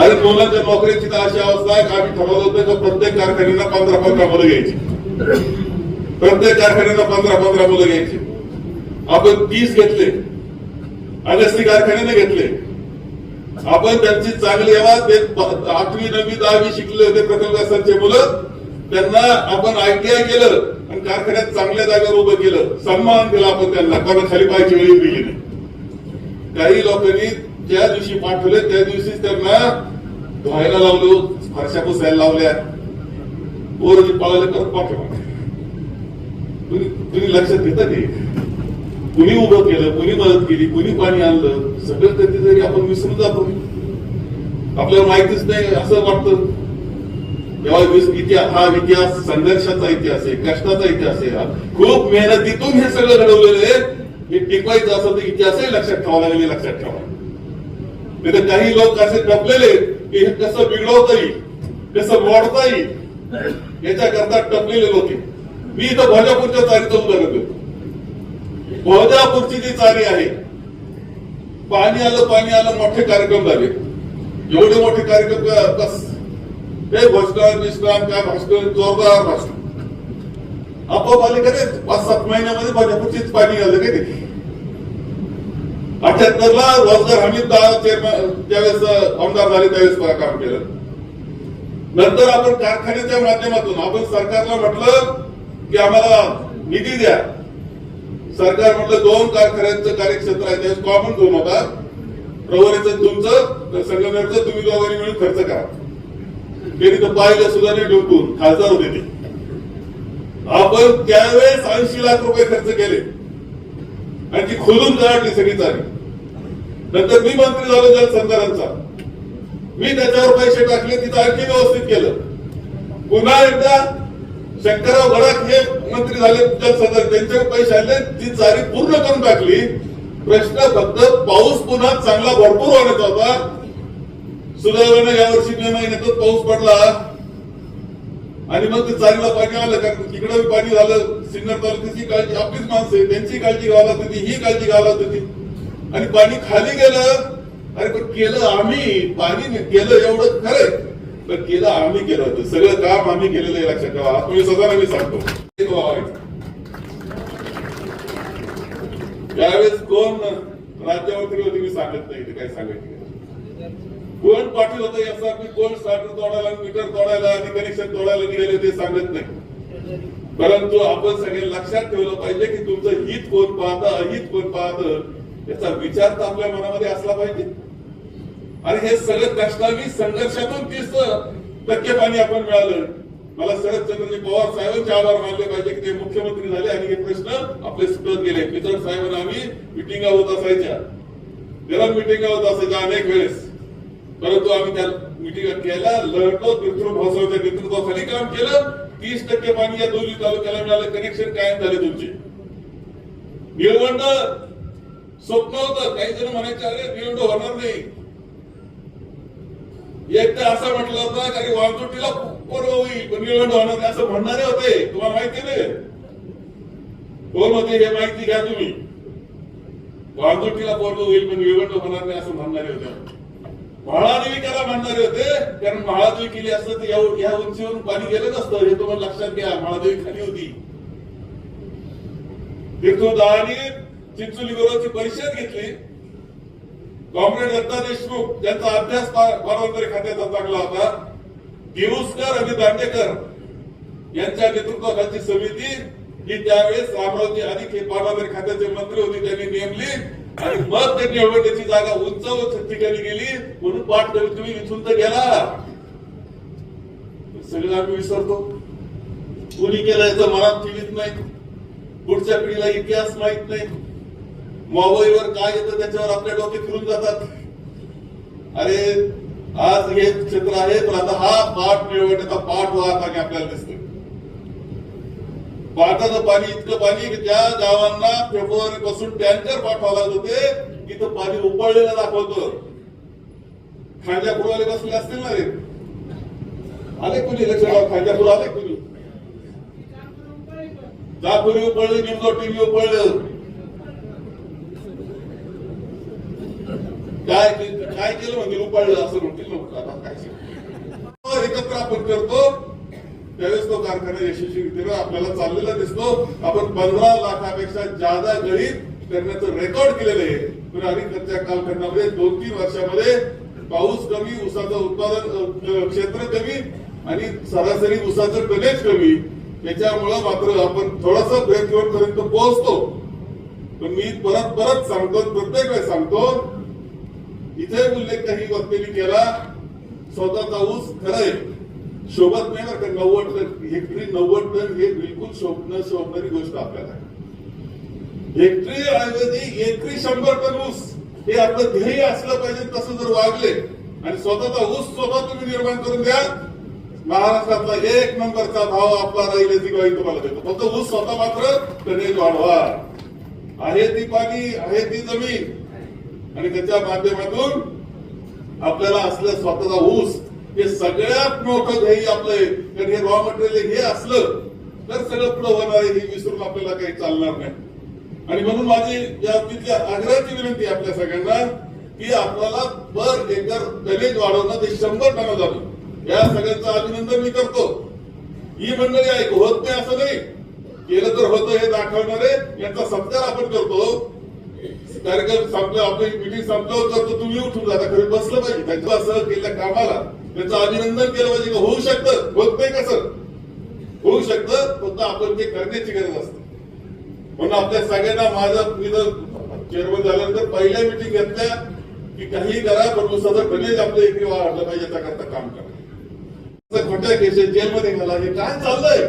अरे मुलांच्या नोकरीची तर अशी अवस्था आहे का? आम्ही ठरवलं होतं का प्रत्येक कारखान्यांना पंधरा पंधरा मुलं घ्यायची. प्रत्येक कारखान्यांना पंधरा पंधरा मुलं घ्यायची. आपण तीस घेतले. अगस्ती कारखान्याने घेतले. आपण त्यांची चांगली आवाज ते आठवी नववी दहावी शिकले होते प्रकल्पग्रस्तांचे मुलं. त्यांना आपण आयटीआय केलं आणि कारखान्यात चांगल्या जागेवर उभं केलं. सन्मान केला आपण त्यांना. कोणा खाली पाहायची वेळी दिली नाही. काही लोकांनी ज्या दिवशी पाठवले त्या दिवशीच त्यांना धुवायला लावलो फरशा पुसायला लावल्या. पोरजी पाळायला परत पाठवा. तुम्ही लक्षात घेता की कुणी उभं केलं कुणी मदत केली कुणी पाणी आणलं सगळं कधी जरी आपण विसरून जातो. आपल्याला माहितीच नाही असं वाटतं. तेव्हा इतिहास हा इतिहास संघर्षाचा इतिहास आहे कष्टाचा इतिहास आहे. हा. खूप मेहनतीतून हे सगळं घडवलेलं आहे. हे टिकवायचं असं तर इतिहासही लक्षात ठेवा लागेल लक्षात ठेवा नाही तर काही लोक असे टपलेले की हे कसं बिघडवता येईल कसं मोडता येईल याच्याकरता टपलेले लोक मी इथं भाजपूरच्या चारीचं उदाहरण देतो भोजापूरची जी चारी आहे पाणी आलं पाणी आलं मोठे कार्यक्रम झाले. एवढे मोठे कार्यक्रम बस ते भोजनान विश्राम काय भाषण जोरदार भाषण आपोआप आले का रे पाच सात महिन्यामध्ये भाजपूरचीच पाणी आलं का अठ्याहत्तरला रोजगार हमी त्यावेळेस ज्यावेळेस आमदार झाले त्यावेळेस काम केलं. नंतर आपण कारखान्याच्या माध्यमातून आपण सरकारला म्हटलं की आम्हाला निधी द्या. सरकार म्हटलं दोन कारखान्यांचं कार्यक्षेत्र आहे त्यावेळेस कॉमन झोन होता. प्रवरीचं तुमचं संगमनेरचं तुम्ही दोघांनी मिळून खर्च करा. त्यांनी तर पाहिलं सुद्धा नाही डुंकून खासदार होते ते. आपण त्यावेळेस ऐंशी लाख रुपये खर्च केले. आणि ती खोलून काढली सगळी चाली नंतर मी मंत्री झालो जलसंधारणचा मी त्याच्यावर पैसे टाकले तिथं आणखी व्यवस्थित केलं. पुन्हा एकदा शंकरराव गडाख हे मंत्री झाले जलसंधारण त्यांच्याकडे पैसे आले ती चारी पूर्ण करून टाकली. प्रश्न फक्त पाऊस पुन्हा चांगला भरपूर होण्याचा होता. सुदैवाने यावर्षी मे महिन्यातच पाऊस पडला. आणि मग ते चारीला पाणी आलं कारण तिकडे पाणी झालं सिन्नर तालुक्याची काळजी आपलीच माणसं आहे त्यांची काळजी घ्यावी लागत होती ही काळजी घ्यावी लागत होती. आणि पाणी खाली गेलं अरे पण केलं आम्ही पाणी केलं एवढं खरंय पण केलं आम्ही केलं होतं सगळं काम आम्ही केलेलं आहे लक्षात ठेवा. तुम्ही सगळ्यांना मी सांगतो. त्यावेळेस कोण राज्यमंत्री होते मी सांगत नाही ते काय सांगायचं कोण पाटील होता याचा मी कोण स्टार्टर तोडायला मीटर तोडायला आणि कनेक्शन तोडायला गेले ते सांगत नाही. परंतु आपण सगळे लक्षात ठेवलं पाहिजे की तुमचं हित कोण पाहतं अहित कोण पाहतं याचा विचार तर आपल्या मनामध्ये असला पाहिजे. आणि हे सगळं कष्टावी संघर्षातून तीस टक्के पाणी आपण मिळालं. मला शरदचंद्रजी पवार साहेबांचे आभार मानले पाहिजे की ते मुख्यमंत्री झाले आणि हे प्रश्न आपले सुटत गेले. पिचड साहेबांना आम्ही मिटिंगा होत असायच्या जरा मिटिंगा होत असायच्या अनेक वेळेस. परंतु आम्ही त्या मिटिंग केल्या लढलो पितृ भाऊसाहेबांच्या नेतृत्वाखाली काम केलं. तीस टक्के पाणी या दोन्ही तालुक्याला मिळालं. कनेक्शन कायम झाले तुमचे. निळवंड स्वप्न होतं. काही जण म्हणायचे अरे निळवंड होणार नाही. एक तर असं म्हटलं होतं कारण वाळतुटीला पूर्व होईल पण निळवंड होणार नाही. असं म्हणणारे होते. तुम्हाला माहिती नाही कोण होते हे माहिती घ्या तुम्ही. वाळतुटीला पूर्व होईल पण निळवंड होणार नाही असं म्हणणारे होते. म्हाळादेवी त्याला म्हणणारे होते कारण महाळादेवी केली असतं या- उंचीवरून पाणी गेलं नसतं. हे तुम्हाला लक्षात घ्या महाळादेवी खाली होती. तीर्थोदानी चिंचोली बरोबरची परिषद घेतली. कॉम्रेड दत्ता देशमुख ज्यांचा अभ्यास पारंपरिक खात्याचा चांगला होता. दिवसकर आणि दांडेकर यांच्या नेतृत्वाखालची समिती ही त्यावेळेस अमरावती अधिक हे पारंपरिक खात्याचे मंत्री होते त्यांनी नेमली. आणि मग ते निवडण्याची जागा उंच ठिकाणी गेली म्हणून पाठ कमीत तुम्ही इथून तर गेला. सगळं आम्ही विसरतो. कोणी केलं याचं मनात ठेवीत नाही. पुढच्या पिढीला इतिहास माहीत नाही. मोबाईलवर काय येतं त्याच्यावर आपल्या डोके फिरून जातात. अरे आज हे क्षेत्र आहे पण आता हा पाठ निवडण्याचा पाठ वाहताना आपल्याला दिसतो पाटाचं पाणी इतकं पाणी की त्या गावांना फेब्रुवारी पासून टँकर पाठवावं लागत होते. इथं पाणी उकळलेलं दाखवतं. खांद्यापूरवाले बसले असतील ना रे? आले कुणी? लक्षात खांद्यापूर आले कुणी? दापुरी उकळलं न्यूज टीव्ही उपळलं काय काय केलं म्हणजे उपाळलं असं म्हणतील लोक आता काय एकत्र आपण करतो. त्यावेळेस तो कारखाना यशस्वीरित्या आपल्याला चाललेला दिसतो. आपण पंधरा लाखापेक्षा जादा गणित करण्याचं रेकॉर्ड केलेलं आहे. पण अलीकडच्या कालखंडामध्ये दोन तीन वर्षामध्ये पाऊस कमी ऊसाचं उत्पादन क्षेत्र कमी आणि सरासरी ऊसाचं टनेज कमी. त्याच्यामुळं मात्र आपण थोडासा ब्रेक पर्यंत पोहोचतो. पण मी परत परत सांगतो प्रत्येक वेळेस सांगतो इथे उल्लेख काही वक्तेने केला स्वतःचा ऊस खरंय शोभत नाही बरं का नव्वद टन? हेक्टरी नव्वद टन हे बिलकुल स्वप्न शोभणारी गोष्ट आपल्याला हेक्टरी ऐवजी एकरी शंभर टन ऊस. हे आपलं ध्येय असलं पाहिजे तसं जर वागले आणि स्वतःचा ऊस स्वतः तुम्ही निर्माण करून द्या महाराष्ट्रातला एक नंबरचा भाव आपला राहील याची ग्वाही तुम्हाला देतो. फक्त ऊस स्वतः मात्र टनेज वाढवा. आहे ती पाणी आहे ती जमीन. आणि त्याच्या माध्यमातून आपल्याला असलं स्वतःचा ऊस हे सगळ्यात मोठं ध्येय आपलं कारण हे रॉ मटेरियल हे असलं तर सगळं पुढं होणार आहे हे विसरून आपल्याला काही चालणार नाही. आणि म्हणून माझी या तिथल्या आग्रहाची विनंती आपल्या सगळ्यांना की आपल्याला पर एकर टनेज वाढवणं ते शंभर टन झालं. या सगळ्यांचं अभिनंदन मी करतो. ही मंडळी आहे होत नाही असं नाही. केलं तर होतं हे दाखवणारे यांचा सत्कार आपण करतो. कार्यक्रम संपलं आपली मिटिंग संपल्यावर करतो. तुम्ही उठून जाता. खरी बसलं पाहिजे. त्यांचं असं केल्या कामाला त्याचं अभिनंदन केलं पाहिजे का होऊ शकतं? होत नाही कसं? होऊ शकतं फक्त आपण ते करण्याची गरज असते. म्हणून आपल्या सगळ्यांना माझं मी जर चेअरमन झाल्यानंतर पहिल्या मिटिंग घेतल्या की काही करा पण ऊसाचं गणेश आपलं एकरी वाढलं पाहिजे त्याकरता काम करा. खोट्या केसेस जेलमध्ये घाला हे काय चाललंय?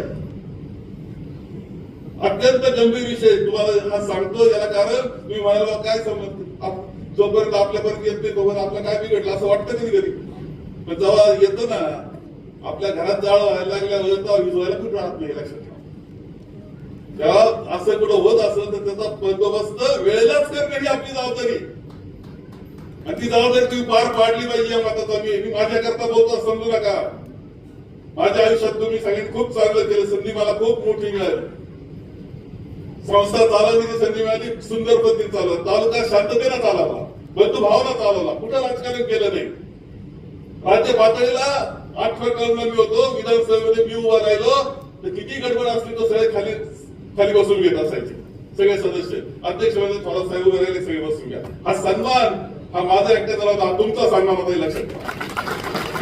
अत्यंत गंभीर विषय तुम्हाला हा सांगतो याला कारण तुम्ही म्हणाला काय समज? जोपर्यंत आपल्यापर्यंत येत नाही तोपर्यंत आपलं काय बिघडलं? असं वाटतं कधी कधी पण जेव्हा येतो ना आपल्या घरात जाळ व्हायला लागल्यावर तेव्हा विजवायला कुठं राहत नाही लक्षात ठेवा. तेव्हा असं कुठं होत असेल तर त्याचा बंदोबस्त वेळेलाच करणं कधी आपली जबाबदारी. आणि ती जबाबदारी तुम्ही पार पाडली पाहिजे या मताचा मी मी माझ्याकरता बोलतो समजू नका. माझ्या आयुष्यात तुम्ही सगळ्यांनी खूप चांगलं केलं संधी मला खूप मोठी मिळाली. संस्था चालवण्याची संधी मिळाली सुंदर पद्धतीने चालवत तालुका शांततेला चालवला बंधू भावना चालवला. कुठं राजकारण केलं नाही. राज्य पातळीला आठव्या कलमला मी होतो विधानसभेमध्ये मी उभा राहिलो तर किती गडबड असली तो सगळे खाली खाली बसून घेत असायचे. सगळे सदस्य. अध्यक्ष म्हणजे थोडा साहेब उभे राहिले सगळे बसून घ्या. हा सन्मान हा माझा एकट्याचा नव्हता तुमचा सन्मान होता लक्षात ठेवा.